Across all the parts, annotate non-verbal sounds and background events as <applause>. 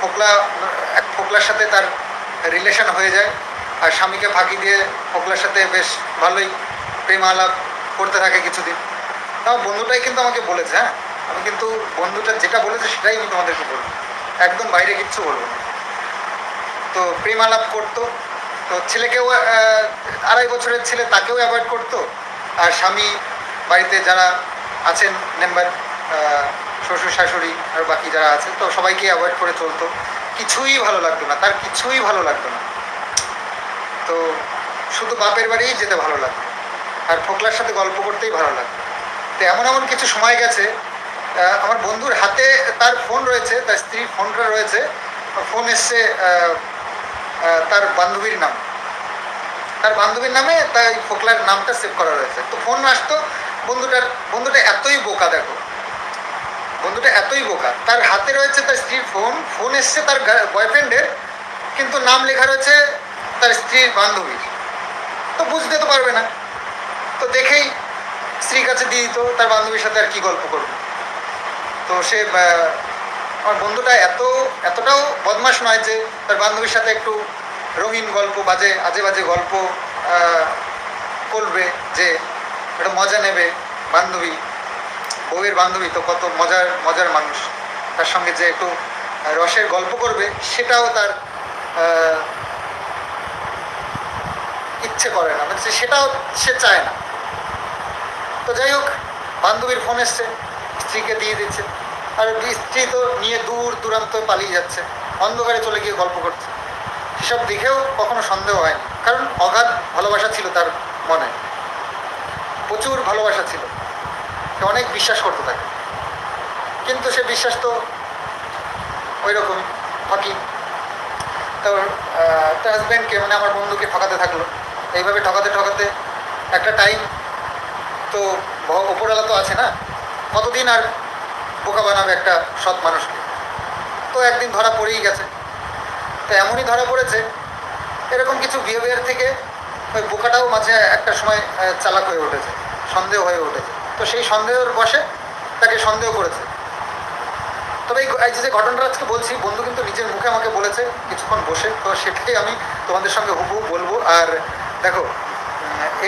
ফোকলা, এক ফোকলার সাথে তার রিলেশন হয়ে যায়। আর স্বামীকে ফাঁকি দিয়ে ফোকলার সাথে বেশ ভালোই প্রেম আলাপ করতে থাকে কিছুদিন। তাও বন্ধুটাই কিন্তু আমাকে বলেছে হ্যাঁ? আমি কিন্তু বন্ধুটা যেটা বলেছে সেটাই আমি তোমাদেরকে বলব। একদম বাইরে কিচ্ছু বলব না। তো প্রেম আলাপ করতো। তো ছেলেকেও আড়াই বছরের ছেলে তাকেও অ্যাভয়েড করতো। আর স্বামী বাড়িতে যারা আছেন মেম্বার শ্বশুর শাশুড়ি আর বাকি যারা আছে তো সবাইকে অ্যাভয়েড করে চলতো। কিছুই ভালো লাগতো না, তার কিছুই ভালো লাগতো না। তো শুধু বাপের বাড়িই যেতে ভালো লাগতো, আর ফোকলার সাথে গল্প করতেই ভালো লাগতো। তো এমন এমন কিছু সময় গেছে আমার বন্ধুর হাতে তার ফোন রয়েছে, তার স্ত্রীর ফোনটা রয়েছে ফোন এসছে তার বান্ধবীর নাম। তার বান্ধবীর নামে তাই ফোকলার নামটা সেভ করা রয়েছে। তো ফোন আসতো, বন্ধুটার, বন্ধুটা এতই বোকা দেখো বন্ধুটা এতই বোকা। তার হাতে রয়েছে তার স্ত্রীর ফোন ফোন এসছে তার বয়ফ্রেন্ডের কিন্তু নাম লেখা রয়েছে তার স্ত্রীর বান্ধবীর। তো বুঝতে তো পারবে না। তো দেখেই স্ত্রীর কাছে দিয়ে দিত, তার বান্ধবীর সাথে আর কি গল্প করবে। তো সে আমার বন্ধুটা এত, এতটাও বদমাশ নয় যে তার বান্ধবীর সাথে একটু রঙিন গল্প, বাজে, আজে বাজে গল্প করবে যে, একটা মজা নেবে বান্ধবী। বউয়ের বান্ধবী তো কত মজার মজার মানুষ। তার সঙ্গে যে একটু রসের গল্প করবে, সেটাও তার ইচ্ছে করে না। মানে সেটাও সে চায় না। তো যাই হোক, বান্ধবীর ফোন এসছে, স্ত্রীকে দিয়ে দিচ্ছে। আর স্ত্রী তো নিয়ে দূর দূরান্ত পালিয়ে যাচ্ছে, অন্ধকারে চলে গিয়ে গল্প করছে। সেসব দেখেও কখনো সন্দেহ হয়নি, কারণ অগাধ ভালোবাসা ছিল তার মনে। প্রচুর ভালোবাসা ছিল। অনেক বিশ্বাস করতে থাকে। কিন্তু সে বিশ্বাস তো ওই রকম ফাঁকি তার হাজব্যান্ডকে মানে আমার বন্ধুকে ঠকাতে থাকল। এইভাবে ঠকাতে ঠকাতে একটা টাইম তো ওপরওয়ালা তো আছে না? কতদিন আর বোকা বানাবে একটা সৎ মানুষকে? তো একদিন ধরা পড়েই গেছে। তো এমনই ধরা পড়েছে, এরকম কিছু বিহেভিয়ার থেকে ওই বোকাটাও মাঝে একটা সময় চালাক হয়ে উঠেছে, সন্দেহ হয়ে উঠেছে। তো সেই সন্দেহের বসে তাকে সন্দেহ করেছে। তবে এই যে ঘটনাটা আজকে বলছি, বন্ধু কিন্তু নিজের মুখে আমাকে বলেছে কিছুক্ষণ বসে। তো সেটাই আমি তোমাদের সঙ্গে হুবহু বলব। আর দেখো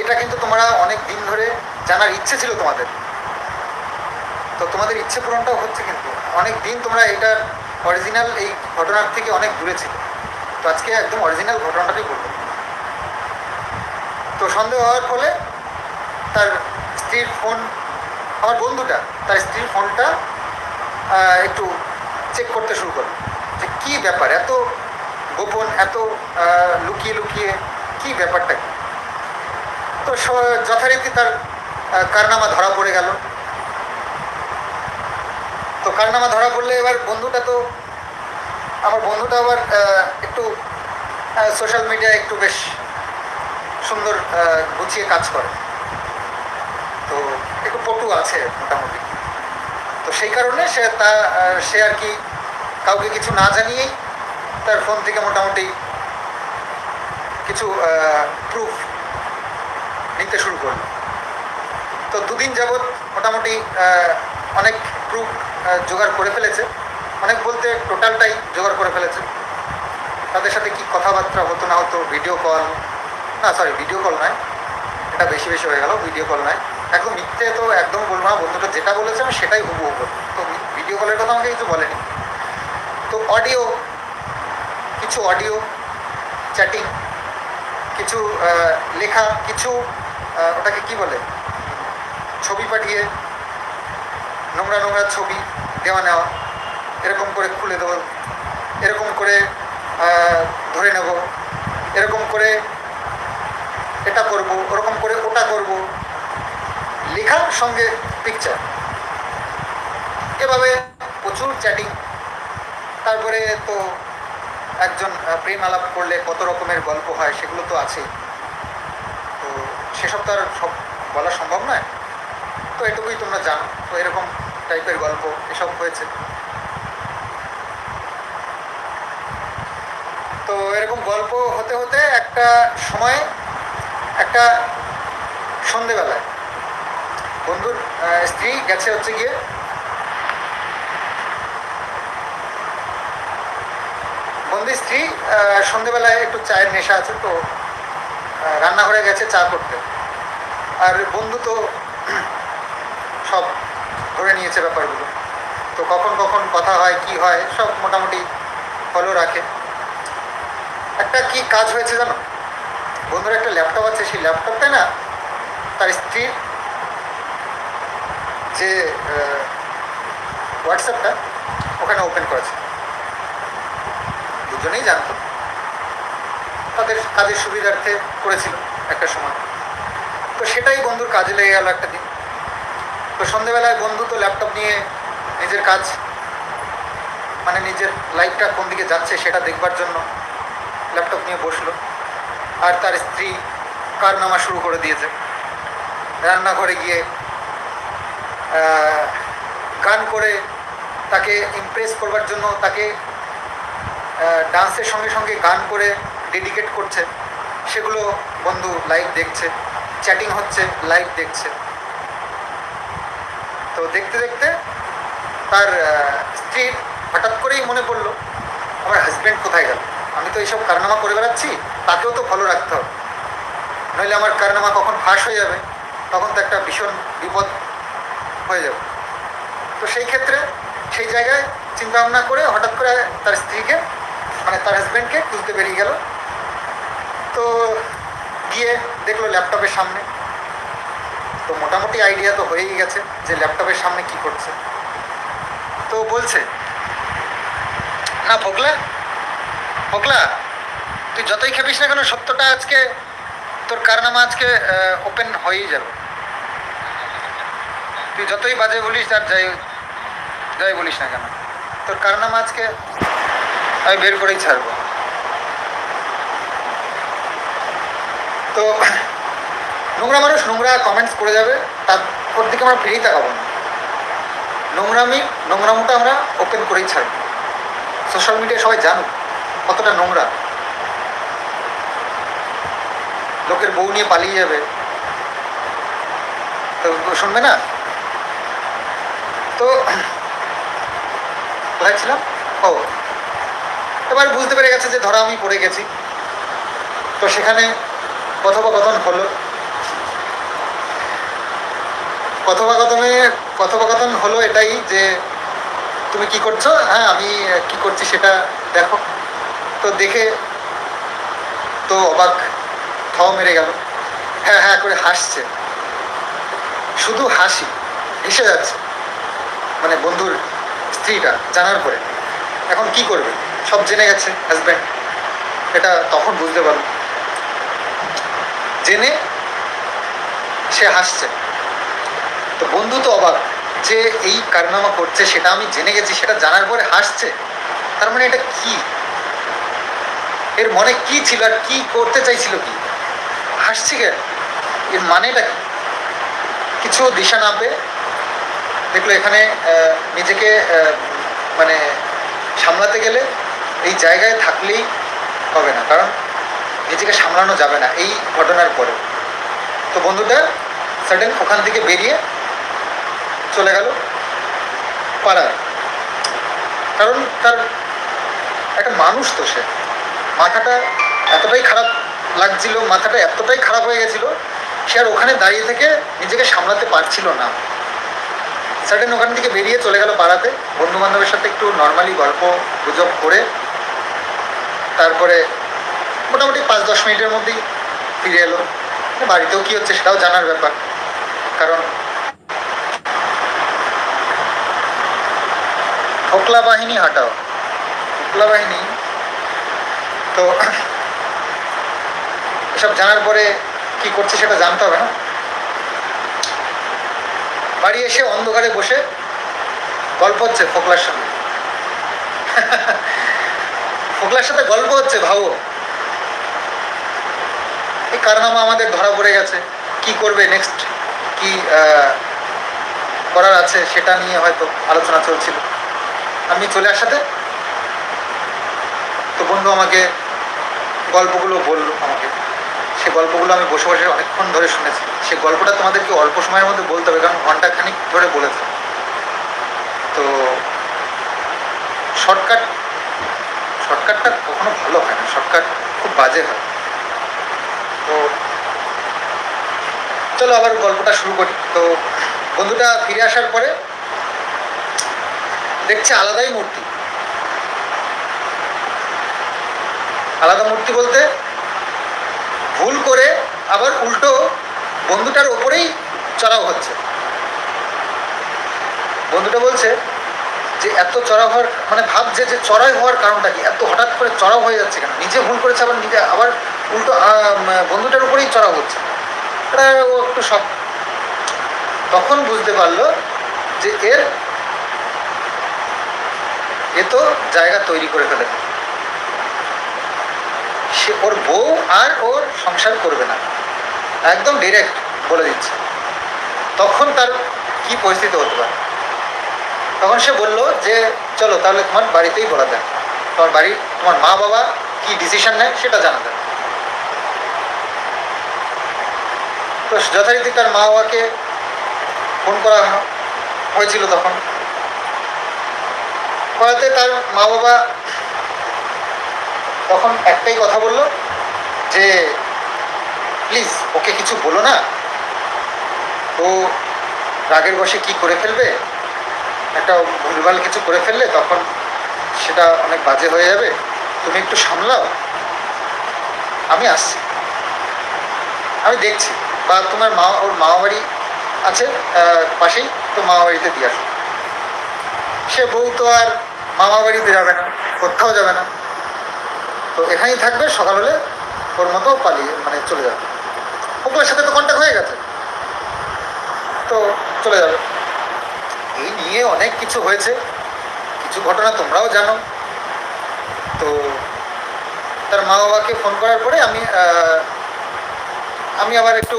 এটা কিন্তু তোমরা অনেক দিন ধরে জানার ইচ্ছে ছিল তোমাদের। তো তোমাদের ইচ্ছে পূরণটাও হচ্ছে কিন্তু। অনেক দিন তোমরা এটার অরিজিনাল এই ঘটনার থেকে অনেক দূরে ছিল। তো আজকে একদম অরিজিনাল ঘটনাটাই বলব। তো সন্দেহ হওয়ার ফলে তার স্ত্রীর ফোন আমার বন্ধুটা, তার স্ত্রীর ফোনটা একটু চেক করতে শুরু করল। যে কী ব্যাপার? এত গোপন, এত লুকিয়ে লুকিয়ে কী ব্যাপারটা? তো যথারীতি তার কারনামা ধরা পড়ে গেল। তো কারনামা ধরা পড়লে এবার বন্ধুটা তো, আমার বন্ধুটা আবার একটু সোশ্যাল মিডিয়ায় একটু বেশ সুন্দর গুছিয়ে কাজ করে। আছে মোটামুটি। তো সেই কারণে সে তা, সে আর কি কাউকে কিছু না জানিয়েই তার ফোন থেকে মোটামুটি কিছু প্রুফ নিতে শুরু করল। তো দুদিন যাবৎ মোটামুটি অনেক প্রুফ জোগাড় করে ফেলেছে। অনেক বলতে টোটালটাই জোগাড় করে ফেলেছে। তাদের সাথে কি কথাবার্তা হতো না হতো ভিডিও কল না সরি ভিডিও কল নয়। এটা বেশি বেশি হয়ে গেল ভিডিও কল নয়। একদম মিথ্যে তো একদম বলব না বন্ধুটা যেটা বলেছে আমি সেটাই বলব। তো ভিডিও কলের কথা আমাকে কিছু বলেনি। তো অডিও কিছু অডিও চ্যাটিং কিছু লেখা, কিছু ওটাকে কি বলে? ছবি পাঠিয়ে, নোংরা নোংরা ছবি দেওয়া নেওয়া, এরকম করে খুলে দেবো, এরকম করে ধরে নেব, এরকম করে এটা করব, ওরকম করে ওটা করব লেখার সঙ্গে পিকচার এভাবে প্রচুর চ্যাটিং তারপরে তো একজন প্রেম আলাপ করলে কত রকমের গল্প হয় সেগুলো তো আছেই। তো সেসব তো আর সব বলা সম্ভব নয়। তো এটুকুই তোমরা জানো। তো এরকম টাইপের গল্প, এসব হয়েছে। তো এরকম গল্প হতে হতে একটা সময়, একটা সন্ধেবেলায় বন্ধুর স্ত্রী গেছে হচ্ছে গিয়ে। বন্ধুর স্ত্রী সন্ধেবেলায় একটু চায়ের নেশা আছে তো রান্নাঘরে গেছে চা করতে। আর বন্ধু তো <clears throat> সব ধরে নিয়েছে ব্যাপারগুলো। তো কখন কখন কথা হয়, কি হয়, সব মোটামুটি ফলো রাখে। একটা কি কাজ হয়েছে জানো? বন্ধুর একটা ল্যাপটপ আছে, সেই ল্যাপটপটা না তার স্ত্রীর যে হোয়াটসঅ্যাপটা ওখানে ওপেন করেছে। দুজনেই জানতো। তাদের, কাজের সুবিধার্থে করেছিল একটা সময়। তো সেটাই বন্ধুর কাজে লেগে গেল একটা দিন। তো সন্ধেবেলায় বন্ধু তো ল্যাপটপ নিয়ে নিজের কাজ মানে নিজের লাইফটা কোন দিকে যাচ্ছে সেটা দেখবার জন্য ল্যাপটপ নিয়ে বসল। আর তার স্ত্রী কার নামা শুরু করে দিয়েছে। রান্নাঘরে গিয়ে গান করে তাকে ইমপ্রেস করবার জন্য তাকে ডান্সের সঙ্গে সঙ্গে গান করে ডেডিকেট করছে। সেগুলো বন্ধু লাইভ দেখছে চ্যাটিং হচ্ছে লাইভ দেখছে। তো দেখতে দেখতে তার স্ত্রীর হঠাৎ করেই মনে পড়ল, আমার হাজব্যান্ড কোথায় গেল? আমি তো এইসব কারনামা করে বেড়াচ্ছি, তাকেও তো ফলো রাখতে হবে। নইলে আমার কারনামা কখন ফাঁস হয়ে যাবে? তখন তো একটা ভীষণ বিপদ হয়ে যাবে। তো সেই ক্ষেত্রে সেই জায়গায় চিন্তা ভাবনা করে হঠাৎ করে তার স্ত্রীকে মানে তার হাজব্যান্ডকে খুঁজতে বেরিয়ে গেল। তো গিয়ে দেখল ল্যাপটপের সামনে। তো মোটামুটি আইডিয়া তো হয়েই গেছে যে ল্যাপটপের সামনে কি করছে। তো বলছে, না ফোকলা ফোকলা তুই যতই খেপিস না কেন, সত্যটা আজকে, তোর কারনামা আজকে ওপেন হয়েই যাবে। তুই যতই বাজে বলিস আর যাই যাই বলিস না কেন। তোর কারনামা আজকে? আমি বের করেই ছাড়বো। তো, নোংরা মানুষ নোংরা কমেন্টস করে যাবে, তার ওর দিকে আমরা ফিরেই তাকাবো না। নোংরামি, নোংরামোটা আমরা ওপেন করেই ছাড়বো। সোশ্যাল মিডিয়ায় সবাই জানুক কতটা নোংরা। লোকের বউ নিয়ে পালিয়ে যাবে। তো, শুনবে না? তো কোথায় ছিলাম? ও। এবার বুঝতে পেরে গেছে যে ধরা আমি পড়ে গেছি। তো সেখানে কথোপকথন হলো। কথোপকথনে, কথোপকথন হলো এটাই যে তুমি কি করছ? হ্যাঁ আমি কি করছি সেটা দেখো। তো দেখে তো অবাক থাও মেরে গেল। হ্যাঁ হ্যাঁ করে হাসছে। শুধু হাসি, হেসে যাচ্ছে। মানে বন্ধুর স্ত্রীটা জানার পরে, এখন কি করবে? সব জেনে গেছে হাজব্যান্ড এটা তখন বুঝতে পারো জেনে সে হাসছে। তো বন্ধু তো অবাক যে এই কারনামা করছে, সেটা আমি জেনে গেছি, সেটা জানার পরে হাসছে। তার মানে এটা কি? এর মনে কি ছিল আর কি করতে চাইছিল কি? হাসছে কেন? এর মানেটা কি? কিছু দিশা না পেয়ে দেখল এখানে নিজেকে মানে সামলাতে গেলে এই জায়গায় থাকলেই হবে না, কারণ নিজেকে সামলানো যাবে না এই ঘটনার পরে। তো বন্ধুটা সাডেন ওখান থেকে বেরিয়ে চলে গেল পাড়ায়। কারণ তার একটা মানুষ তো সে। মাথাটা এতটাই খারাপ লাগছিল, মাথাটা এতটাই খারাপ হয়ে গেছিল, সে আর ওখানে দাঁড়িয়ে থেকে নিজেকে সামলাতে পারছিল না। সাডেন ওখান থেকে বেরিয়ে চলে গেল পাড়াতে। বন্ধু বান্ধবের সাথে একটু নর্মালি গল্প গুজব করে, তারপরে মোটামুটি পাঁচ দশ মিনিটের মধ্যেই ফিরে এলো। বাড়িতেও কী হচ্ছে সেটাও জানার ব্যাপার। কারণ ফোকলা বাহিনী হাঁটাও। ফোকলা বাহিনী তো এসব জানার পরে কি করছে সেটা জানতে হবে না। বাড়ি এসে অন্ধকারে বসে গল্প হচ্ছে ফোকলার সঙ্গে ফোকলার সাথে গল্প হচ্ছে, ভাবো। এই কারনামা আমাদের ধরা পড়ে গেছে। কি করবে নেক্সট কি করার আছে সেটা নিয়ে হয়তো আলোচনা চলছিল। আমি চলে আসাতে তো বন্ধু আমাকে গল্পগুলো বলল আমাকে। সে গল্পগুলো আমি বসে বসে অনেকক্ষণ ধরে শুনেছি। সে গল্পটা তোমাদেরকে অল্প সময়ের মধ্যে বলতে হবে, কারণ ঘণ্টা খানিক ধরে বলেছে। তো শর্টকাট, শর্টকাটটা কখনো ভালো হয় না, শর্টকাট খুব বাজে হয়। তো চলো আবার গল্পটা শুরু করি। তো বন্ধুটা ফিরে আসার পরে দেখছে আলাদাই মূর্তি। আলাদা মূর্তি বলতে ভুল করে আবার উল্টো বন্ধুটার ওপরেই চড়াও হচ্ছে। বন্ধুটা বলছে যে, এত চড়াও হওয়ার মানে ভাবছে যে চড়াই হওয়ার কারণটা কি? এত হঠাৎ করে চড়াও হয়ে যাচ্ছে কেন? নিজে ভুল করেছে আবার নিজে, আবার উল্টো বন্ধুটার উপরেই চড়াও হচ্ছে। এটা ও একটু সব তখন বুঝতে পারল যে এর, এ তো জায়গা তৈরি করে ফেলে সে ওর বউ আর ওর সংসার করবে না। একদম ডিরেক্ট বলে দিচ্ছে। তখন তার কি পরিস্থিতি হতে পারে? তখন সে বলল যে, চলো তাহলে তোমার বাড়িতেই বলা দেয় তোমার বাড়ি, তোমার মা বাবা কি ডিসিশন নেয় সেটা জানা দেয় তো যথারীতি তার মা বাবাকে ফোন করা হয়েছিল তখন। করাতে তার মা বাবা তখন একটাই কথা বলল যে, প্লিজ, ওকে কিছু বলো না। ও রাগের বসে কি করে ফেলবে? একটা ভুলভাল কিছু করে ফেললে তখন সেটা অনেক বাজে হয়ে যাবে। তুমি একটু সামলাও। আমি আসছি। আমি দেখছি। বা তোমার মা, ওর মামা বাড়ি আছে পাশেই। তো মামা বাড়িতে দিয়ে আসো। সে বউ তো আর মামা বাড়িতে যাবে না, কোথাও যাবে না। তো এখানেই থাকবে, সকাল হলে ওর মতো পালিয়ে মানে চলে যাবে। ওপরের সাথে তো কন্ট্যাক্ট হয়ে গেছে। তো চলে যাবে। এই নিয়ে অনেক কিছু হয়েছে। কিছু ঘটনা তোমরাও জানো। তো তার মা বাবাকে ফোন করার পরে আমি আমি আবার একটু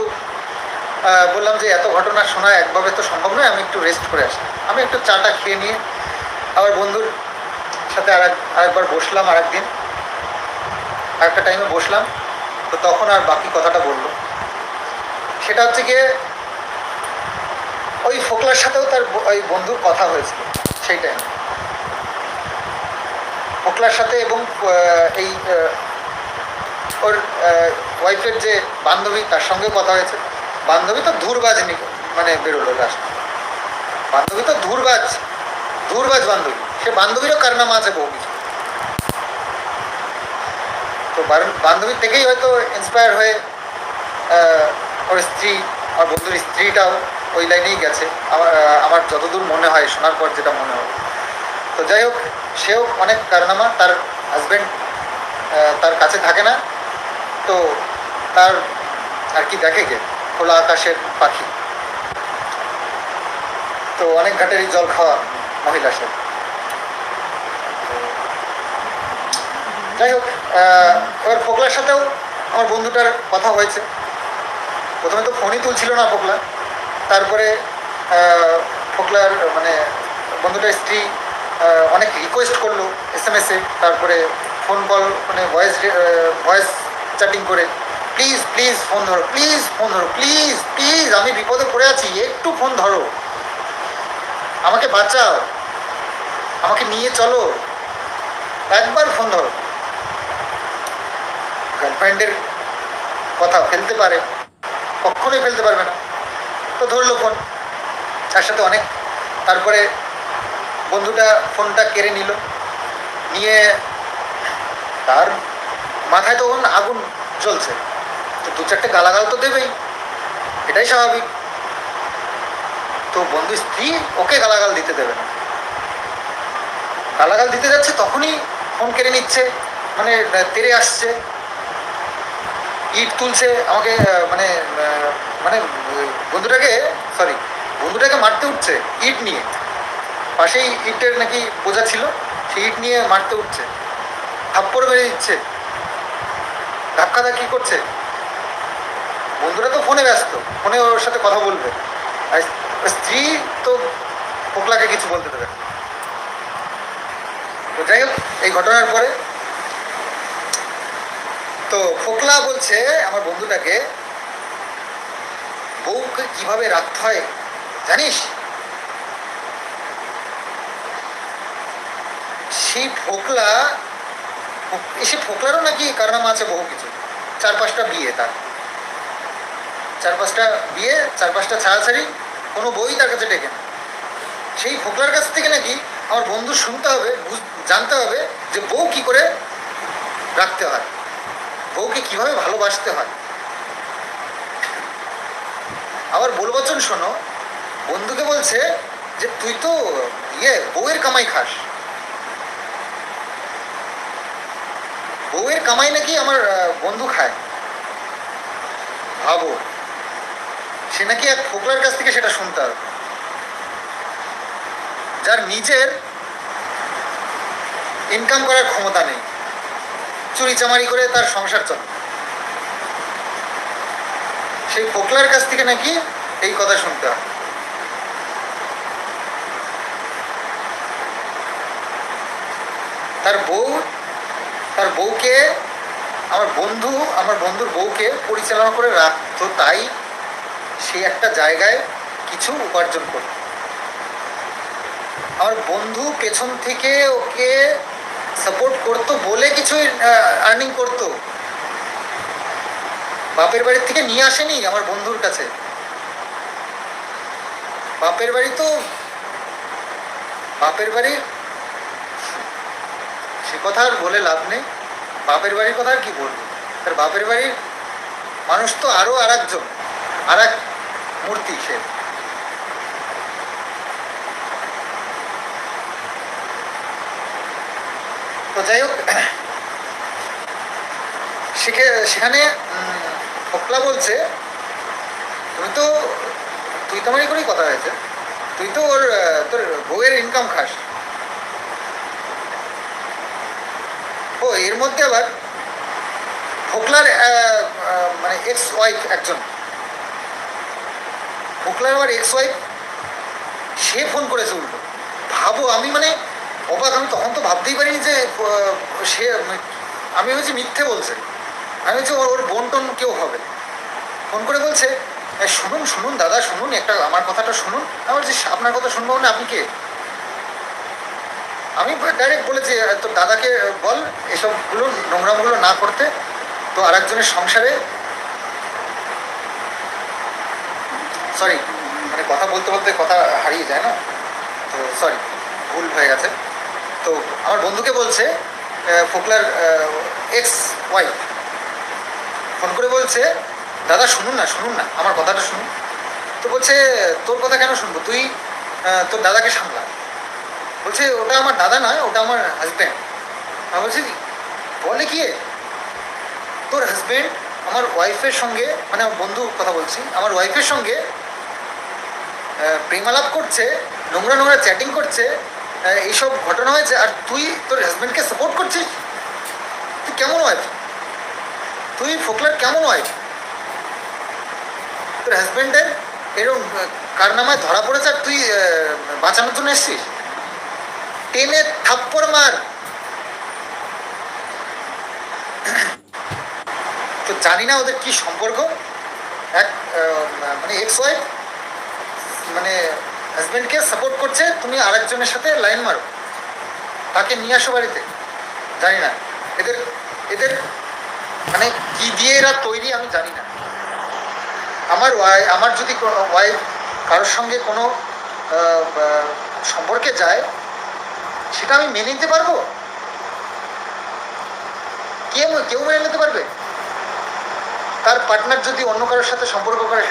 বললাম যে এত ঘটনা শোনা একভাবে তো সম্ভব নয়, আমি একটু রেস্ট করে আসি। আমি একটু চাটা খেয়ে নিয়ে আবার বন্ধুর সাথে আর আরেকবার বসলাম আরেকদিন। আরেকটা টাইমে বসলাম, তো তখন আর বাকি কথাটা বলল। সেটা হচ্ছে গিয়ে, ওই ফোকলার সাথেও তার ওই বন্ধুর কথা হয়েছিল সেই টাইমে ফোকলার সাথে এবং এই ওর ওয়াইফের যে বান্ধবী, তার সঙ্গেও কথা হয়েছে। বান্ধবী তো ধুরবাজ নি- মানে বেরোলো লাস্ট বান্ধবী তো ধুরবাজ ধুরবাজ বান্ধবী। সে বান্ধবীরও কারনামা আছে বহু কিছু। তো বান্ধবীর থেকেই হয়তো ইন্সপায়ার হয়ে ওর স্ত্রী আমার বন্ধুর স্ত্রীটাও ওই লাইনেই গেছে। আমার আমার যতদূর মনে হয়, শোনার পর যেটা মনে হয়। তো যাই হোক, সেও অনেক কারনামা, তার হাজব্যান্ড তার কাছে থাকে না। তো তার আর কি দেখে গে? খোলা আকাশের পাখি। তো অনেক ঘাটেরই জল খাওয়া মহিলা সে। যাই হোক এবার ফোকলার সাথেও আমার বন্ধুটার কথা হয়েছে। প্রথমে তো ফোনই তুলছিল না ফোকলা। তারপরে ফোকলার মানে বন্ধুটার স্ত্রী অনেক রিকোয়েস্ট করল এস এম এসে তারপরে ফোন কল মানে ভয়েস ভয়েস চ্যাটিং করে প্লিজ প্লিজ ফোন ধরো প্লিজ ফোন ধরো প্লিজ প্লিজ আমি বিপদে পড়ে আছি, একটু ফোন ধরো। আমাকে বাঁচাও। আমাকে নিয়ে চলো। একবার ফোন ধরো। গার্লফ্রেন্ডের কথা ফেলতে পারে। কখনোই ফেলতে পারবে না। তো ধরলো ফোন তার সাথে অনেক। তারপরে বন্ধুটা ফোনটা কেড়ে নিল। নিয়ে তার মাথায় তখন আগুন জ্বলছে। তো দু চারটে গালাগাল তো দেবেই। এটাই স্বাভাবিক। তো বন্ধু স্ত্রী ওকে গালাগাল দিতে দেবে না। গালাগাল দিতে যাচ্ছে তখনই ফোন কেড়ে নিচ্ছে। মানে তেড়ে আসছে। ইট তুলছে আমাকে মানে মানে বন্ধুটাকে সরি বন্ধুটাকে মারতে উঠছে ইট নিয়ে। পাশেই ইটের নাকি বোঝা ছিল, সেই ইট নিয়ে মারতে উঠছে। থাপ্পড় মেরে দিচ্ছে। ধাক্কা ধাক্কি করছে। বন্ধুরা তো ফোনে ব্যস্ত, ফোনে ওর সাথে কথা বলবে। আর স্ত্রী তো পোকলাকে কিছু বলতে দেবে তো যাই হোক, এই ঘটনার পরে তো ফোকলা বলছে আমার বন্ধুটাকে, বউকে কীভাবে রাখতে হয়, জানিস? সেই ফোকলা ফোক- এসে ফোকলারও নাকি কারনামা আছে বহু কিছু। চার পাঁচটা বিয়ে তার। চার পাঁচটা বিয়ে চার পাঁচটা ছাড়াছাড়ি, কোনো বই তার কাছে ডেকে না। সেই ফোকলার কাছ থেকে নাকি আমার বন্ধু শুনতে হবে জানতে হবে যে বউ কি করে রাখতে হয়। বউকে কীভাবে ভালোবাসতে হয়? আবার বলবচন শোনো। বন্ধুকে বলছে যে, তুই তো ইয়ে বউয়ের কামাই খাস। বউয়ের কামাই নাকি আমার বন্ধু খায়? ভাবো। সে নাকি এক ফোকলার কাছ থেকে সেটা শুনতে হবে। যার নিজের ইনকাম করার ক্ষমতা নেই। চুরি চামারি করে তার সংসার চলে। সেই ফোকলার কাছ থেকে নাকি এই কথা শুনতে হয়। তার বউ, তার বউকে, আমার বন্ধু, আমার বন্ধুর বউকে পরিচালনা করে রাখতো, তাই সে একটা জায়গায় কিছু উপার্জন করত। আমার বন্ধু পেছন থেকে ওকে সাপোর্ট করতো বলে কিছু আর্নিং করতো। বাপের বাড়ির থেকে নিয়ে আসেনি আমার বন্ধুর কাছে। বাপের বাড়ি তো, বাপের বাড়ির সে কথা আর বলে লাভ নেই। বাপের বাড়ির কথা আর কি বলব? তার বাপের বাড়ির মানুষ তো আরও আর একজন আর এক মূর্তি সে। তো যাই হোক সেখে সেখানে ফোকলা বলছে, তুমি তো, তুই তোমারই করেই কথা হয়েছে। তুই তো ওর তোর বউয়ের ইনকাম খাস। ও, এর মধ্যে আবার ফোকলার মানে এক্স ওয়াইফ একজন। ফোকলার আবার এক্স ওয়াইফ সে ফোন করেছে উল্টো। ভাবো, আমি মানে অবাক আমি তখন তো ভাবতেই পারিনি যে সে আমি হচ্ছে মিথ্যে বলছে। আমি হচ্ছে ওর বোন টোন কেউ হবে। ফোন করে বলছে "এ, শুনুন শুনুন দাদা শুনুন একটা আমার কথাটা শুনুন। আমার যে আপনার কথা শুনব না আপনি কে? আমি ডাইরেক্ট বলেছি "এ, তোর দাদাকে বল এসবগুলো নোংরামগুলো না করতে তো আর একজনের সংসারে সরি মানে কথা বলতে বলতে কথা হারিয়ে যায় না? তো সরি ভুল হয়ে গেছে। তো আমার বন্ধুকে বলছে ফোকলার এক্স ওয়াইফ ফোন করে বলছে, দাদা, শুনুন না শুনুন না, আমার কথাটা শুনুন। তো বলছে, তোর কথা কেন শুনব? তুই তোর দাদাকে সামলা। বলছে, ওটা আমার দাদা নয়, ওটা আমার হাজব্যান্ড আমি বলছি, বলে কি? তোর হাজব্যান্ড আমার ওয়াইফের সঙ্গে মানে আমার বন্ধু কথা বলছি, আমার ওয়াইফের সঙ্গে প্রেমালাপ করছে, নোংরা নোংরা চ্যাটিং করছে এইসব ঘটনা হয়েছে, আর তুই তোর হাজব্যান্ডকে সাপোর্ট করছিস? তুই কেমন ওয়াইফ তুই ফোকলার কেমন ওয়াইফ তোর হাজব্যান্ডের এরকম কারনামায় ধরা পড়েছে আর তুই বাঁচানোর জন্য এসছিস? টেনে থাপ্পড় মার। তো জানি না ওদের কি সম্পর্ক। এক মানে এক্স ওয়াইফ মানে হাজব্যান্ডকে সাপোর্ট করছে, তুমি আরেকজনের সাথে লাইন মারো। তাকে নিয়ে আসো বাড়িতে। জানি না। এদের এদের মানে কি দিয়ে এরা তৈরি আমি জানি না। আমার ওয়াই আমার যদি ওয়াইফ কারোর সঙ্গে কোনো সম্পর্কে যায়, সেটা আমি মেনে নিতে পারব? কে, কেউ মেনে নিতে পারবে? তার পার্টনার যদি অন্য কারোর সাথে সম্পর্ক করে